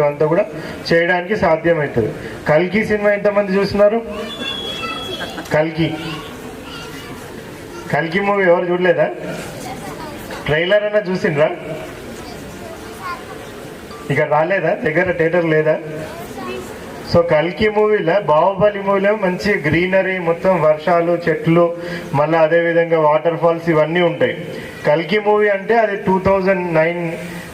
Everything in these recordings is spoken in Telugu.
అంతా కూడా చేయడానికి సాధ్యమవుతుంది కల్కి సినిమా ఎంతమంది చూస్తున్నారు? కల్కి. కల్కి మూవీ ఎవరు చూడలేదా? ట్రైలర్ అన్నా చూసిండ్రా? ఇక రాలేదా? దగ్గర థియేటర్ లేదా? సో కల్కి మూవీలో బాహుబలి మూవీలో మంచి గ్రీనరీ మొత్తం వర్షాలు చెట్లు మళ్ళీ అదేవిధంగా వాటర్ ఫాల్స్ ఇవన్నీ ఉంటాయి. కల్కి మూవీ అంటే అది two thousand nine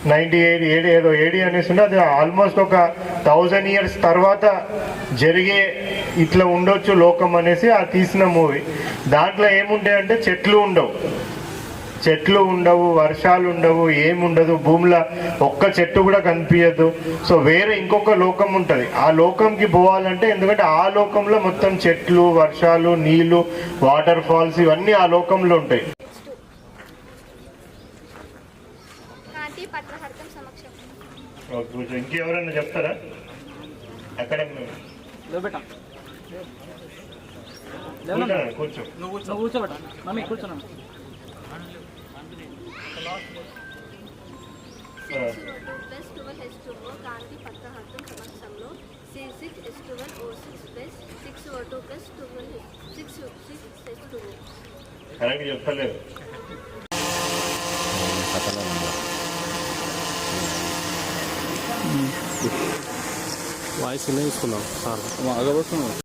ninety eight AD ఏదో ఏడి అనేసి ఉంటే అది ఆల్మోస్ట్ ఒక థౌజండ్ ఇయర్స్ తర్వాత జరిగే ఇట్లా ఉండొచ్చు లోకం అనేసి ఆ తీసిన మూవీ. దాంట్లో ఏముంటాయంటే చెట్లు ఉండవు. చెట్లు ఉండవు వర్షాలు ఉండవు ఏముండదు భూమిలో ఒక్క చెట్టు కూడా కనిపించదు. సో వేరే ఇంకొక లోకం ఉంటుంది. ఆ లోకంకి పోవాలంటే ఎందుకంటే ఆ లోకంలో మొత్తం చెట్లు వర్షాలు నీళ్ళు వాటర్ ఫాల్స్ ఇవన్నీ ఆ లోకంలో ఉంటాయి. ఇంకెవరన్నా చెప్తారా? అక్కడ కూర్చోండి, కూర్చో. నువ్వు కూర్చోబెట్ట. మమ్మీ కూర్చున్నాను ఆ, plus twelve H two O కాంతి పత్రహర్తం సమక్షంలో C six H twelve O six plus six O two plus twelve six six H two correct చెప్పలేదు. వాయిస్ ఇలా తీసుకున్నాం సార్ అగబోతున్నావు